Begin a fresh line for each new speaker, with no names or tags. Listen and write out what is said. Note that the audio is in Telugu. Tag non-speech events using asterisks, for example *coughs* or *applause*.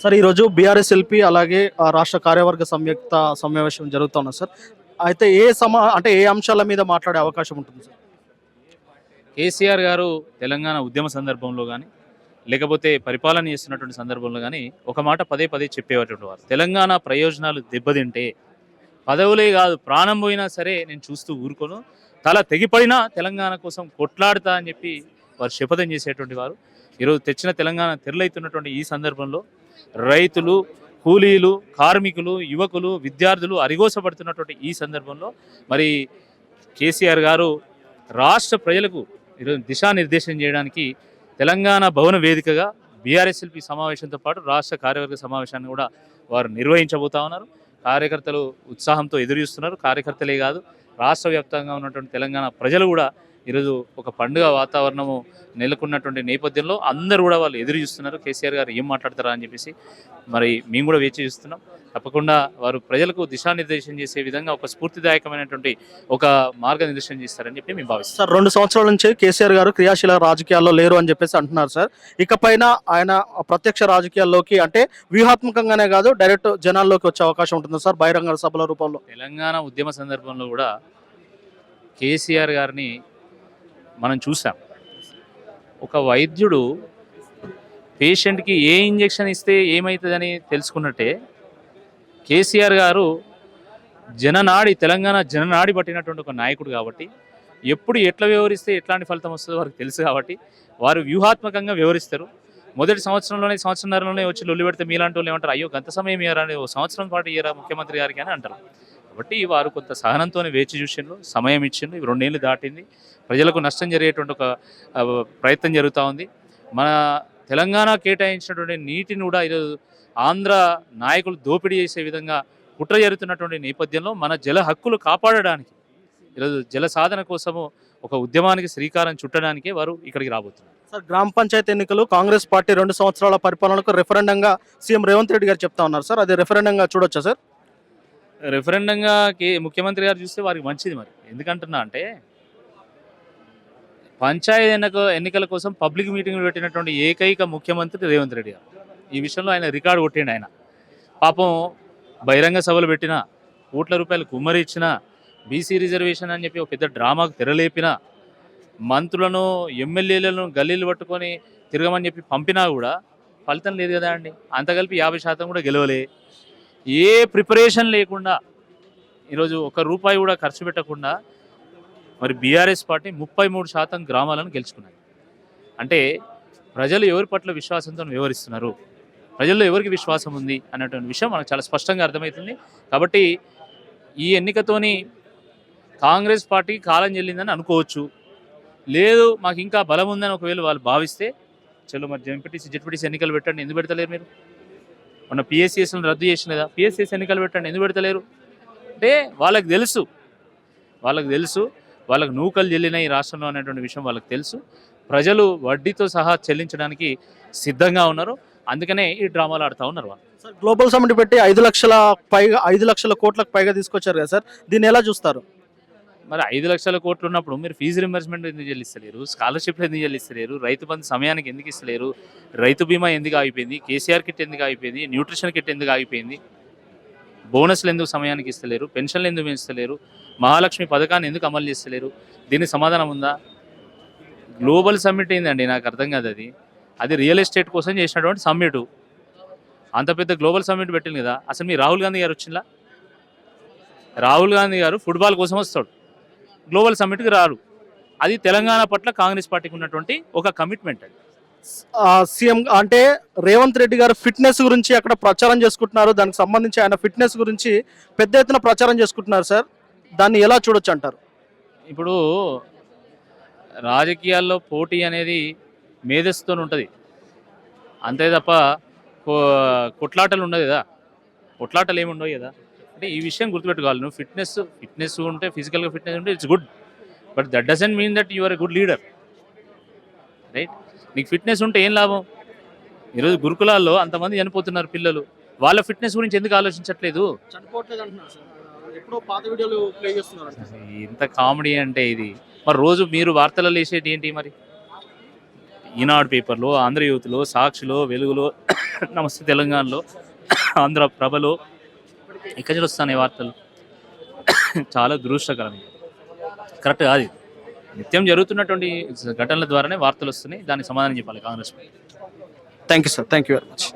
సార్ ఈరోజు బీఆర్ఎస్ ఎల్పి అలాగే ఆ, రాష్ట్ర కార్యవర్గ సంయుక్త సమావేశం జరుగుతున్నా సార్. అయితే ఏ సమా అంటే ఏ అంశాల మీద మాట్లాడే అవకాశం ఉంటుంది సార్?
కేసీఆర్ గారు తెలంగాణ ఉద్యమ సందర్భంలో కానీ లేకపోతే పరిపాలన చేస్తున్నటువంటి సందర్భంలో కానీ ఒక మాట పదే పదే చెప్పేవాటువంటి వారు. తెలంగాణ ప్రయోజనాలు దెబ్బతింటే పదవులే కాదు ప్రాణం పోయినా సరే నేను చూస్తూ ఊరుకోను. తల తెగిపడినా తెలంగాణ కోసం కొట్లాడతా అని చెప్పి వారు శపథం చేసేటువంటి వారు. ఈరోజు తెచ్చిన తెలంగాణ తెరలైతున్నటువంటి ఈ సందర్భంలో రైతులు కూలీలు కార్మికులు యువకులు విద్యార్థులు అరిగోసపడుతున్నటువంటి ఈ సందర్భంలో మరి కేసీఆర్ గారు రాష్ట్ర ప్రజలకు ఈరోజు దిశానిర్దేశం చేయడానికి తెలంగాణ భవన వేదికగా బీఆర్ఎస్ఎల్పి సమావేశంతో పాటు రాష్ట్ర కార్యవర్గ సమావేశాన్ని కూడా వారు నిర్వహించబోతా ఉన్నారు. కార్యకర్తలు ఉత్సాహంతో ఎదురు చూస్తున్నారు. కార్యకర్తలే కాదు రాష్ట్ర వ్యాప్తంగా ఉన్నటువంటి తెలంగాణ ప్రజలు కూడా ఈరోజు ఒక పండుగ వాతావరణము నెలకొన్నటువంటి నేపథ్యంలో అందరూ కూడా వాళ్ళు ఎదురు చూస్తున్నారు. కేసీఆర్ గారు ఏం మాట్లాడతారా అని చెప్పేసి మరి మేము కూడా వేచి చూస్తున్నాం. తప్పకుండా వారు ప్రజలకు దిశానిర్దేశం చేసే విధంగా ఒక స్ఫూర్తిదాయకమైనటువంటి ఒక మార్గనిర్దేశం చేస్తారని చెప్పి మేము భావిస్తాం
సార్ రెండు సంవత్సరాల నుంచి కేసీఆర్ గారు క్రియాశీల రాజకీయాల్లో లేరు అని చెప్పేసి అంటున్నారు సార్. ఇకపైన ఆయన ప్రత్యక్ష రాజకీయాల్లోకి అంటే వ్యూహాత్మకంగానే కాదు డైరెక్ట్ జనాల్లోకి వచ్చే అవకాశం ఉంటుంది సార్ బహిరంగ సభల రూపంలో.
తెలంగాణ ఉద్యమ సందర్భంలో కూడా కేసీఆర్ గారిని మనం చూసాం. ఒక వైద్యుడు పేషెంట్కి ఏ ఇంజెక్షన్ ఇస్తే ఏమవుతుందని తెలుసుకున్నట్టే కేసీఆర్ గారు జననాడి తెలంగాణ జననాడి పట్టినటువంటి ఒక నాయకుడు కాబట్టి ఎప్పుడు ఎట్లా వ్యవహరిస్తే ఎట్లాంటి ఫలితం వస్తుందో వారికి తెలుసు కాబట్టి వారు వ్యూహాత్మకంగా వ్యవహరిస్తారు మొదటి సంవత్సరంలోనే సంవత్సరంలోనే వచ్చి లొల్లి పెడితే మీలాంటి వాళ్ళు ఏమంటారు? అయ్యో గంత సమయం ఇయ్యారా? అని సంవత్సరం పాటు ఇయ్యరా ముఖ్యమంత్రి గారికి అని అంటారు. కాబట్టి వారు కొంత సహనంతోనే వేచి చూసిండ్రు సమయం ఇచ్చిండ్రు ఇవి రెండేళ్ళు దాటింది. ప్రజలకు నష్టం జరిగేటువంటి ఒక ప్రయత్నం జరుగుతూ ఉంది. మన తెలంగాణ కేటాయించినటువంటి నీటిని కూడా ఈరోజు ఆంధ్ర నాయకులు దోపిడీ చేసే విధంగా కుట్ర జరుగుతున్నటువంటి నేపథ్యంలో మన జల హక్కులు కాపాడడానికి ఈరోజు జల సాధన కోసము ఒక ఉద్యమానికి శ్రీకారం చుట్టడానికే వారు ఇక్కడికి రాబోతున్నారు.
సార్ గ్రామ పంచాయతీ ఎన్నికలు కాంగ్రెస్ పార్టీ రెండు సంవత్సరాల పరిపాలనకు రెఫరెండంగా సీఎం రేవంత్ రెడ్డి గారు చెప్తా ఉన్నారు సార్. అది రెఫరెండంగా చూడొచ్చా సార్?
రెఫరెండంగా ముఖ్యమంత్రి గారు చూస్తే వారికి మంచిది మరి. ఎందుకంటున్నా అంటే పంచాయతీ ఎన్నిక ఎన్నికల కోసం పబ్లిక్ మీటింగ్లు పెట్టినటువంటి ఏకైక ముఖ్యమంత్రి రేవంత్ రెడ్డి గారు. ఈ విషయంలో ఆయన రికార్డు కొట్టిండు ఆయన. పాపం బహిరంగ సభలు పెట్టిన కోట్ల రూపాయలు కుమ్మరి ఇచ్చిన బీసీ రిజర్వేషన్ అని చెప్పి ఒక పెద్ద డ్రామాకు తెరలేపిన మంత్రులను ఎమ్మెల్యేలను గల్లీలు పట్టుకొని తిరగమని చెప్పి పంపినా కూడా ఫలితం లేదు కదా అండి. అంత కలిపి యాభై శాతం కూడా గెలవలే. ఏ ప్రిపరేషన్ లేకుండా ఈరోజు ఒక రూపాయి కూడా ఖర్చు పెట్టకుండా మరి బీఆర్ఎస్ పార్టీ ముప్పై మూడు శాతం గ్రామాలను గెలుచుకున్నది. అంటే ప్రజలు ఎవరి పట్ల విశ్వాసంతో వివరిస్తున్నారు ప్రజల్లో ఎవరికి విశ్వాసం ఉంది అన్నటువంటి విషయం మనకు చాలా స్పష్టంగా అర్థమవుతుంది. కాబట్టి ఈ ఎన్నికతోని కాంగ్రెస్ పార్టీ కాలం చెల్లిందని అనుకోవచ్చు. లేదు మాకు ఇంకా బలం ఉందని ఒకవేళ వాళ్ళు భావిస్తే చలో మరి జెంపీటీసీ జెడ్పీటీసీ ఎన్నికలు పెట్టండి. ఎందుకు పెడతలేరు మీరు? మొన్న పిఎస్సిఎస్ని రద్దు చేసిన కదా. పిఎస్సిఎస్ ఎన్నికలు పెట్టండి ఎందుకు పెడతలేరు? అంటే వాళ్ళకి తెలుసు. వాళ్ళకి తెలుసు. వాళ్ళకి నూకలు చెల్లిన ఈ రాష్ట్రంలో అనేటువంటి విషయం వాళ్ళకి తెలుసు. ప్రజలు వడ్డీతో సహా చెల్లించడానికి సిద్ధంగా ఉన్నారు. అందుకనే ఈ డ్రామాలు ఆడుతూ ఉన్నారు వాళ్ళు.
సార్ గ్లోబల్ సమిట్ పెట్టి ఐదు లక్షల పైగా ఐదు లక్షల కోట్లకు పైగా తీసుకొచ్చారు కదా సార్. దీన్ని ఎలా చూస్తారు?
మరి ఐదు లక్షల కోట్లు ఉన్నప్పుడు మీరు ఫీజు రింబర్స్మెంట్ ఎందుకు చెల్లిస్తలేరు? స్కాలర్షిప్లు ఎందుకు చెల్లిస్తలేరు? రైతు బంధు సమయానికి ఎందుకు ఇస్తలేరు? రైతు బీమా ఎందుకు ఆగిపోయింది? కేసీఆర్ కిట్ ఎందుకు ఆగిపోయింది? న్యూట్రిషన్ కిట్ ఎందుకు ఆగిపోయింది? బోనస్లు ఎందుకు సమయానికి ఇస్తలేరు? పెన్షన్లు ఎందుకు పెంచలేరు మహాలక్ష్మి పథకాన్ని ఎందుకు అమలు చేస్తలేరు? దీనికి సమాధానం ఉందా? గ్లోబల్ సమ్మిట్ ఏందండి? నాకు అర్థం కాదు అది. అది రియల్ ఎస్టేట్ కోసం చేసినటువంటి సమ్మిట్ అంత పెద్ద గ్లోబల్ సమ్మిట్ పెట్టింది కదా. అసలు మీ రాహుల్ గాంధీ గారు వచ్చిందా? రాహుల్ గాంధీ గారు ఫుట్బాల్ కోసం వస్తాడు. గ్లోబల్ సమ్మిట్కి రారు. అది తెలంగాణ పట్ల కాంగ్రెస్ పార్టీకి ఉన్నటువంటి ఒక కమిట్మెంట్ అది.
ఆ, సీఎం అంటే రేవంత్ రెడ్డి గారు ఫిట్నెస్ గురించి అక్కడ ప్రచారం చేసుకుంటున్నారు. దానికి సంబంధించి ఆయన ఫిట్నెస్ గురించి పెద్ద ఎత్తున ప్రచారం చేసుకుంటున్నారు సార్. దాన్ని ఎలా చూడొచ్చు అంటారు?
ఇప్పుడు రాజకీయాల్లో పోటీ అనేది మేధస్సుతో ఉంటుంది. అంతే తప్ప కో- కొట్లాటలు ఉండదు కదా. కొట్లాటలు ఏమి ఉండవు కదా? అంటే ఈ విషయం గుర్తుపెట్టుకోవాలి. నువ్వు ఫిట్నెస్ ఫిట్నెస్ ఉంటే ఫిజికల్గా ఫిట్నెస్ ఉంటే it's good but that doesn't mean that you are a good leader right నీకు ఫిట్నెస్ ఉంటే ఏం లాభం? ఈరోజు గురుకులాల్లో అంతమంది చనిపోతున్నారు పిల్లలు. వాళ్ళ ఫిట్నెస్ గురించి ఎందుకు ఆలోచించట్లేదు? ఇంత కామెడీ అంటే ఇది. మరి రోజు మీరు వార్తలలో వేసేటి ఏంటి మరి? ఈనాడు పేపర్లో ఆంధ్రజ్యోతిలో సాక్షిలో వెలుగులో *coughs* నమస్తే తెలంగాణలో ఆంధ్ర ప్రభలో ఎక్కడి నుంచి వస్తున్నాయి వార్తలు? చాలా దురదృష్టకరం. కరెక్ట్ కాదు నిత్యం జరుగుతున్నటువంటి ఘటనల ద్వారానే వార్తలు వస్తున్నాయి. దానికి సమాధానం చెప్పాలి Congress party.
Thank you sir thank you very much